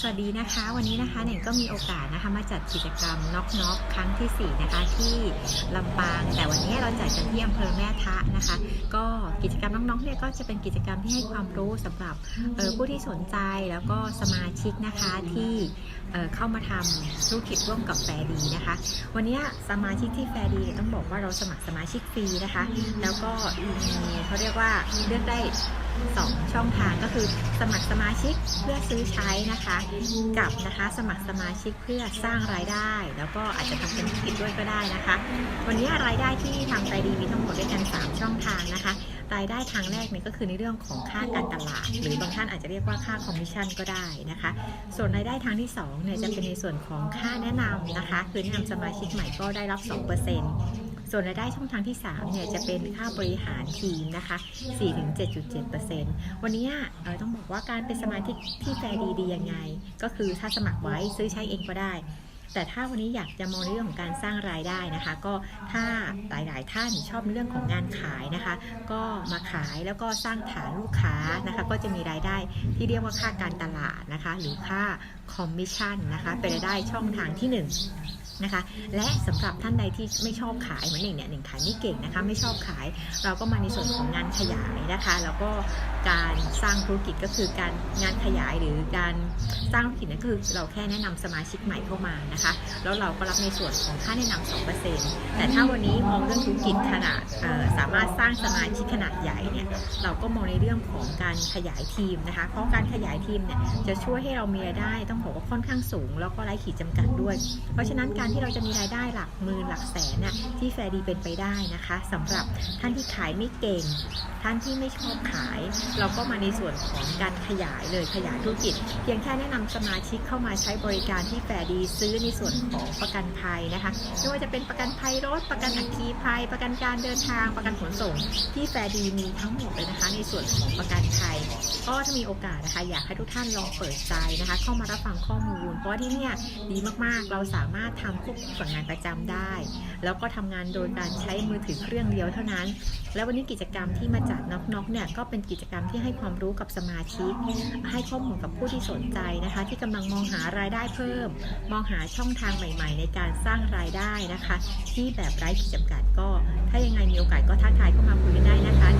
สวัสดีนะคะ วันนี้นะคะเน่งก็มีโอกาสนะคะมาจัดกิจกรรมน็อกน็อกครั้งที่ 4 นะคะที่ลำปาง แต่วันนี้เราจัดกันที่อำเภอแม่ทะนะคะ ก็กิจกรรมน็อกน็อกเนี่ยก็จะเป็นกิจกรรมที่ให้ความรู้สำหรับออผู้ที่สนใจแล้วก็สมาชิกนะคะที่เออเข้ามาทำธุรกิจร่วมกับแฟร์ดีนะคะ วันนี้สมาชิกที่แฟร์ดีต้องบอกว่าเราสมัครสมาชิกฟรีนะคะ แล้วก็มีเขาเรียกว่าเลือกได้ 2 ช่องทางก็คือสมัครสมาชิกเพื่อซื้อใช้นะคะกับนะคะสมัครสมาชิกเพื่อสร้างรายได้ แล้วก็อาจจะทำเป็นธุรกิจด้วยก็ได้นะคะ วันนี้รายได้ที่ทางใจดีมีทั้งหมดด้วยกัน 3 ช่องทางนะคะรายได้ทางแรกเนี่ยก็คือในเรื่องของค่าการตลาด หรือบางท่านอาจจะเรียกว่าค่าคอมมิชชั่นก็ได้นะคะ ส่วนรายได้ทางที่2เนี่ยจะเป็นในส่วนของค่าแนะนำนะคะ คือแนะนำสมาชิกใหม่ก็ได้รับ 2% ส่วนรายได้ช่องทางที่3เนี่ยจะเป็นค่าบริหารทีมนะคะ 4-7.7%วันนี้เอ่อต้องบอกว่าการเป็นสมาชิกที่แฟร์ดีดียังไง ก็คือถ้าสมัครไว้ซื้อใช้เองก็ได้ แต่ถ้าวันนี้อยากจะมองในเรื่องของการสร้างรายได้นะคะ ก็ถ้าหลาย ๆ ท่านชอบในเรื่องของงานขายนะคะ ก็มาขายแล้วก็สร้างฐานลูกค้านะคะ ก็จะมีรายได้ที่เรียกว่าค่าการตลาดนะคะ หรือค่าคอมมิชชั่นนะคะเป็นรายได้ช่องทางที่ห นะคะ และสำหรับท่านใดที่ไม่ชอบขายเหมือนหนึ่งเนี่ยหนึ่งขายไม่เก่งนะคะ ไม่ชอบขาย เราก็มาในส่วนของงานขยายนะคะ แล้วก็การ สร้างธุรกิจก็คือการงานขยายหรือการสร้างธุรกิจนั่นคือเราแค่แนะนำสมาชิกใหม่เข้ามานะคะ แล้วเราก็รับในส่วนของค่าแนะนำ2%แต่ถ้าวันนี้มองเรื่องธุรกิจขนาดสามารถสร้างสมาชิกขนาดใหญ่เนี่ยเราก็มองในเรื่องของการขยายทีมนะคะ เพราะการขยายทีมเนี่ยจะช่วยให้เรามีรายได้ต้องบอกว่าค่อนข้างสูง แล้วก็ไร้ขีดจำกัดด้วย เพราะฉะนั้นการที่เราจะมีรายได้หลักหมื่นหลักแสนน่ะที่แฟร์ดีเป็นไปได้นะคะสำหรับท่านที่ขายไม่เก่ง ท่านที่ไม่ชอบขาย เราก็มาในส่วนของการขยายเลยขยายธุรกิจ เพียงแค่แนะนำสมาชิกเข้ามาใช้บริการที่แฟร์ดีซื้อในส่วนของประกันภัยนะคะไม่ว่าจะเป็นประกันภัยรถ ประกันอัคคีภัย ประกันการเดินทาง ประกันขนส่ง ที่แฟร์ดีมีทั้งหมดเลยนะคะ ในส่วนของประกันภัยก็ถ้ามีโอกาสนะคะอยากให้ทุกท่านลองเปิดใจนะคะ เข้ามารับฟังข้อมูล เพราะที่เนี่ยดีมากๆ เราสามารถทำควบคู่กับงานประจำได้ แล้วก็ทำงานโดยการใช้มือถือเครื่องเดียวเท่านั้น แล้ววันนี้กิจกรรมที่มาจัดน็อกน็อกเนี่ยก็เป็นกิจกรรมที่ให้ความรู้กับสมาชิก ให้ข้อมูลกับผู้ที่สนใจนะคะ ที่กำลังมองหารายได้เพิ่ม มองหาช่องทางใหม่ ๆ ในการสร้างรายได้นะคะ ที่แบบไร้ขีดจำกัดก็ ถ้ายังไงมีโอกาสก็ทักทายเข้ามาคุยกันได้นะคะ